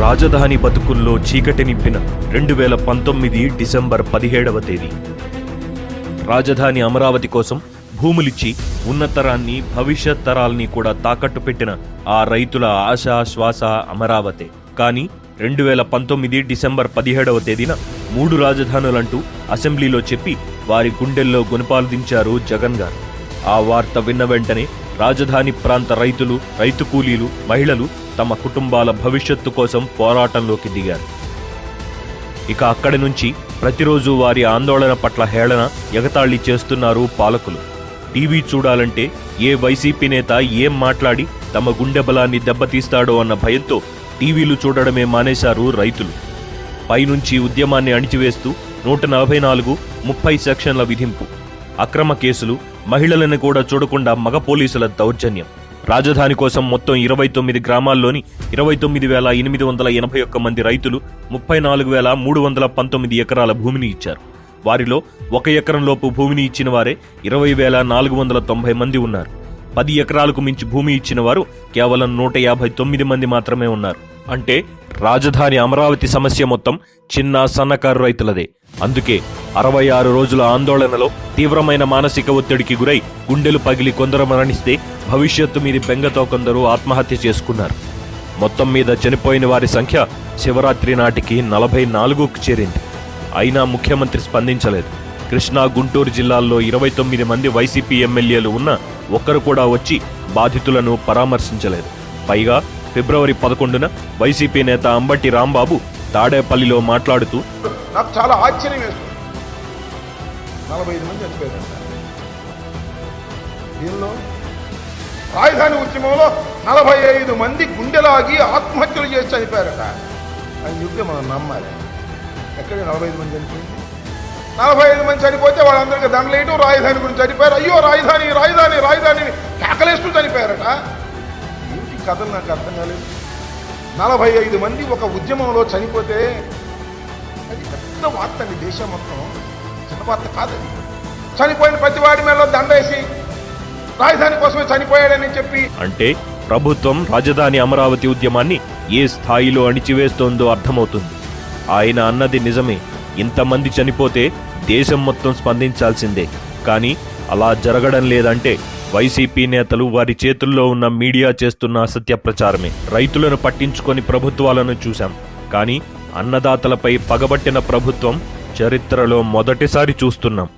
రాజధాని బతుకుల్లో చీకటి నింపిన రెండు వేల పంతొమ్మిది డిసెంబర్ పదిహేడవ తేదీ. రాజధాని అమరావతి కోసం భూములిచ్చి ఉన్నతరాన్ని భవిష్యత్ తరాల్ని కూడా తాకట్టు పెట్టిన ఆ రైతుల ఆశ శ్వాస అమరావతే. కానీ రెండు వేల పంతొమ్మిది డిసెంబర్ పదిహేడవ తేదీన మూడు రాజధానులంటూ అసెంబ్లీలో చెప్పి వారి గుండెల్లో గుణపాలు దించారు జగన్ గారు. ఆ వార్త విన్న వెంటనే రాజధాని ప్రాంత రైతులు రైతు కూలీలు మహిళలు తమ కుటుంబాల భవిష్యత్తు కోసం పోరాటంలోకి దిగారు. ఇక అక్కడి నుంచి ప్రతిరోజు వారి ఆందోళన పట్ల హేళన ఎగతాళి చేస్తున్నారు పాలకులు. టీవీ చూడాలంటే ఏ వైసీపీ నేత ఏం మాట్లాడి తమ గుండె బలాన్ని దెబ్బతీస్తాడో అన్న భయంతో టీవీలు చూడడమే మానేశారు రైతులు. పైనుంచి ఉద్యమాన్ని అణిచివేస్తూ నూట నలభై నాలుగు ముప్పై సెక్షన్ల విధింపు అక్రమ కేసులు మహిళలను కూడా చూడకుండా మగ పోలీసుల దౌర్జన్యం. రాజధాని కోసం మొత్తం ఇరవై తొమ్మిది గ్రామాల్లోని ఇరవై తొమ్మిది వేల ఎనిమిది వందల ఎనభై ఒక్క మంది రైతులు ముప్పై నాలుగు వేల మూడు వందల పంతొమ్మిది ఎకరాల భూమిని ఇచ్చారు. వారిలో ఒక ఎకరం లోపు భూమిని ఇచ్చిన వారే ఇరవై వేల నాలుగు వందల తొంభై మంది ఉన్నారు. పది ఎకరాలకు మించి భూమి ఇచ్చిన వారు కేవలం నూట యాభై తొమ్మిది మంది మాత్రమే ఉన్నారు. అంటే రాజధాని అమరావతి సమస్య మొత్తం చిన్న సన్నకారు రైతులదే. అందుకే అరవై ఆరు రోజుల ఆందోళనలో తీవ్రమైన మానసిక ఒత్తిడికి గురై గుండెలు పగిలి కొందరు మరణిస్తే భవిష్యత్తు మీది బెంగతో కొందరు ఆత్మహత్య చేసుకున్నారు. మొత్తం మీద చనిపోయిన వారి సంఖ్య శివరాత్రి నాటికి నలభై నాలుగుకు చేరింది. అయినా ముఖ్యమంత్రి స్పందించలేదు. కృష్ణా గుంటూరు జిల్లాల్లో ఇరవై తొమ్మిది మంది వైసీపీ ఎమ్మెల్యేలు ఉన్న ఒక్కరు కూడా వచ్చి బాధితులను పరామర్శించలేదు. పైగా ఫిబ్రవరి పదకొండున వైసీపీ నేత అంబటి రాంబాబు తాడేపల్లిలో మాట్లాడుతూ నాకు చాలా ఆశ్చర్యం వేస్తుంది. నలభై ఐదు మంది చనిపోయారంట దీనిలో రాజధాని ఉద్యమంలో నలభై ఐదు మంది గుండెలాగి ఆత్మహత్యలు చేసి చనిపోయారట. అని చెప్తే మనం నమ్మాలి. ఎక్కడ నలభై ఐదు మంది చనిపోయింది? నలభై ఐదు మంది చనిపోతే వాళ్ళందరికీ దండలేయటం రాజధాని గురించి చనిపోయారు. అయ్యో రాజధాని రాజధాని రాజధానిని కేకలేస్తూ చనిపోయారట. కథలు నాకు అర్థం కాలేదు. నలభై ఐదు మంది ఒక ఉద్యమంలో చనిపోతే అది పెద్ద వార్త అండి దేశం మొత్తం. చిన్న వార్త కాదండి చనిపోయిన ప్రతి వాడి మీద దండేసి రాజధాని కోసమే చనిపోయాడని చెప్పి అంటే ప్రభుత్వం రాజధాని అమరావతి ఉద్యమాన్ని ఏ స్థాయిలో అణిచివేస్తోందో అర్థమవుతుంది. ఆయన అన్నది నిజమే. ఇంతమంది చనిపోతే దేశం మొత్తం స్పందించాల్సిందే. కానీ అలా జరగడం లేదంటే వైసీపీ నేతలు వారి చేతుల్లో ఉన్న మీడియా చేస్తున్న అసత్య ప్రచారమే. రైతులను పట్టించుకొని ప్రభుత్వాలను చూశాం. కానీ అన్నదాతలపై పగబట్టిన ప్రభుత్వం చరిత్రలో మొదటిసారి చూస్తున్నాం.